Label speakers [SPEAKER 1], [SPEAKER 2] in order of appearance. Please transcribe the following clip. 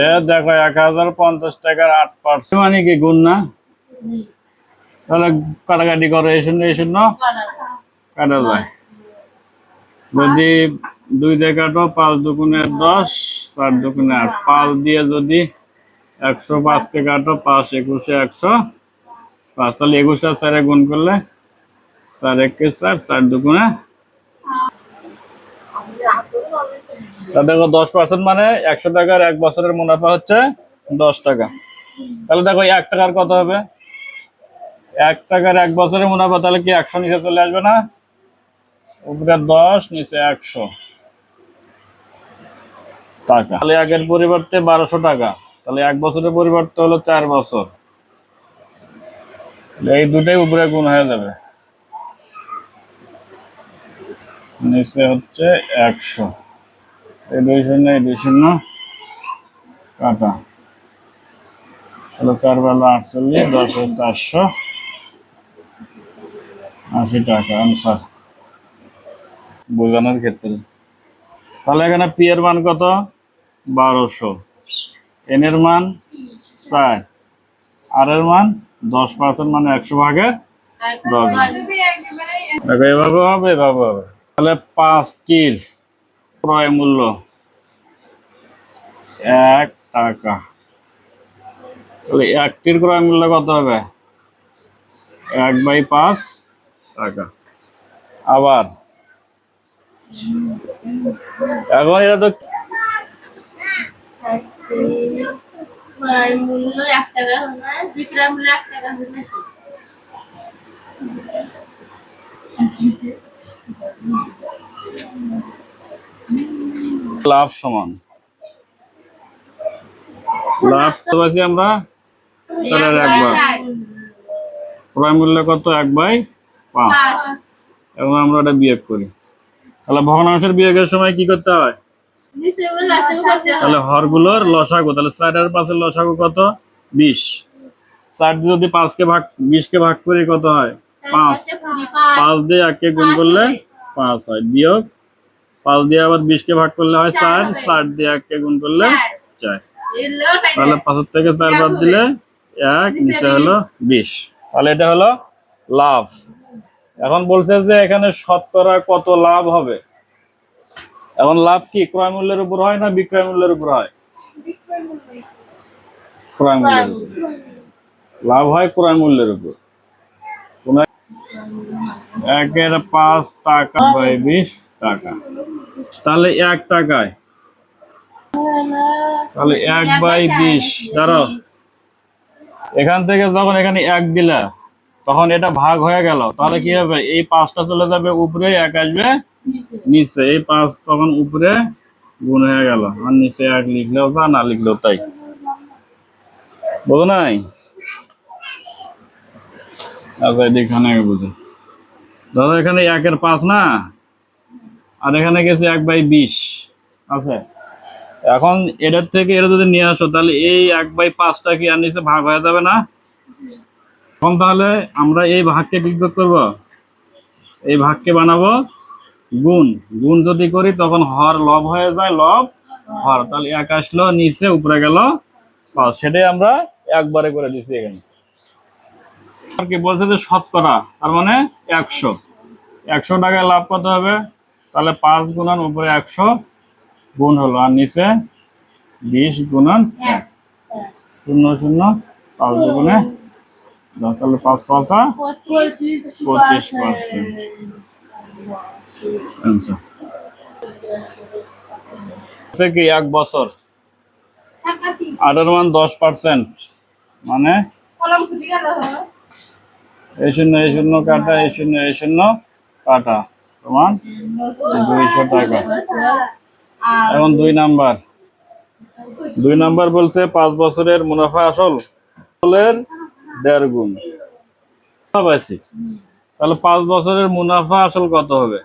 [SPEAKER 1] এ দেখো, এক হাজার পঞ্চাশ টাকার আট পার্সেন্ট মানে কি গুণ না? তাহলে কাটাকাটি করে এই শূন্য এই শূন্য কাটা যায়। যদি দুই দিয়ে কাটো, পাঁচ দুগুণে দশ, চার দুগুণে আট। পাঁচ দিয়ে যদি একশো পাঁচকে কাটো, পাঁচ একুশে একশো পাঁচ। তাহলে একুশ আর চারে গুণ করলে চার একে চার চার দুগুণে দেখো দশ পার্সেন্ট মানে একশো টাকার এক বছরের মুনাফা হচ্ছে দশ টাকা। তাহলে দেখো এক টাকার কত হবে? এক টাকার এক বছরের মুনাফা তাহলে কি একশো নিচে চলে আসবে না? উপরে দশ, নিচে একশো টাকা। তাহলে একের পরিবর্তে বারোশো টাকা। তাহলে এক বছরের পরিবর্তে হলো চার বছর। এই দুটাই উপরে গুণ হয়ে যাবে। নিচে হচ্ছে একশো। দুই শূন্য, এই দুই শূন্য। কাটা তাহলে চার বেলা আটচল্লিশ, দশে চারশো। আশি টাকা আনসার বোঝানোর ক্ষেত্রে। তাহলে এখানে পি এর মান কত? বারোশো। এন এর মান চার। আর এর মান দশ পার্সেন্ট মানে একশো ভাগে দশ। দেখো, এভাবে হবে এভাবে হবে। তাহলে পাঁচটির ক্রয় মূল্য এক টাকা। তাহলে একটির ক্রয় মূল্য কত হবে? এক বাই পাঁচ টাকা। আবার। এখন এটা তো
[SPEAKER 2] মূল্য
[SPEAKER 1] লাভ সমান। লাভ তো আমরা। চারের এক ভাগ ক্রয় মূল্য কত? এক বাই পাঁচ। এবং আমরা ওটা বিয়োগ করি। তাহলে ভগ্নাংশের বিয়োগের সময় কি করতে হয়? তাহলে হরগুলোর লসাগু, তাহলে চার আর পাঁচের লসাগু কত? বিশ। চার দিয়ে যদি পাঁচকে ভাগ বিশকে ভাগ করি কত হয়? পাঁচ। পাঁচ দিয়ে এককে গুণ করলে পাঁচ হয়। বিয়োগ। পাঁচ দিয়ে আবার বিশকে ভাগ করলে হয় চার। চার দিয়ে এককে গুণ করলে চার। তাহলে পাঁচের থেকে চার বাদ দিলে এক নিচে হলো বিশ। তাহলে এটা হলো লাভ। এখন বলছে যে এখানে শতকরা কত লাভ হবে? এখন লাভ কি? ক্রয় মূল্যের উপর হয় না বিক্রয় মূল্যের উপর হয়? ক্রয় মূল্যের লাভ হয় ক্রয় মূল্যের উপর। একের পাঁচ টাকা বাই বিশ টাকা। তাহলে এক টাকায় তাহলে এক বাই বিশ। দাঁড়াও। এখান থেকে যখন এখানে এক দিলা, তখন এটা ভাগ হয়ে গেল। তাহলে কি হবে? এই পাঁচটা চলে যাবে উপরে, এক আসবে নিচে। এই পাঁচ তখন উপরে গুণ হয়ে গেল। আর নিচে এক লিখলেও যা, না লিখলেও তাই। বোঝো নাই? আচ্ছা এখানে বুঝো। ধরো এখানে একের পাঁচ না? আর এখানে গেছে এক বাই বিশ। আছে? এখন এটার থেকে এটা যদি নিয়ে আসো, তাহলে এই এক বাই পাঁচটা কি আর নিচে ভাগ হয়ে যাবে না? এখন তাহলে আমরা এই ভাগকে কি করব? এই ভাগকে বানাবো গুণ। গুণ যদি করি, তখন হর লব হয়ে যায়, লব হর। তাহলে এক আসলো, নিচে উপরে গেল সেটাই আমরা একবারে করে দিছি এখানে। আর কি বলছে যে শতকরা, তার মানে একশো। একশো টাকায় লাভ কত হবে? তাহলে পাঁচ গুণন উপরে একশো। গুণ হলো আর নিচে বিশ গুণন এক। শূন্য শূন্য পাঁচ দুগুণে তাহলে পাঁচ পাঁচা
[SPEAKER 2] পঁচিশ
[SPEAKER 1] পার্সেন্ট আচ্ছা। কি এক বছর? আঠারো মান দশ পার্সেন্ট। মানে? এই শূন্য এই শূন্য কাটা এই শূন্য এই শূন্য কাটা। সমান দুইশো টাকা। এখন দুই নাম্বার। দুই নাম্বার বলছে পাঁচ বছরের মুনাফা আসল, আসলের দেড় গুণ। পাইছি তাহলে পাঁচ বছরের মুনাফা আসল কত হবে?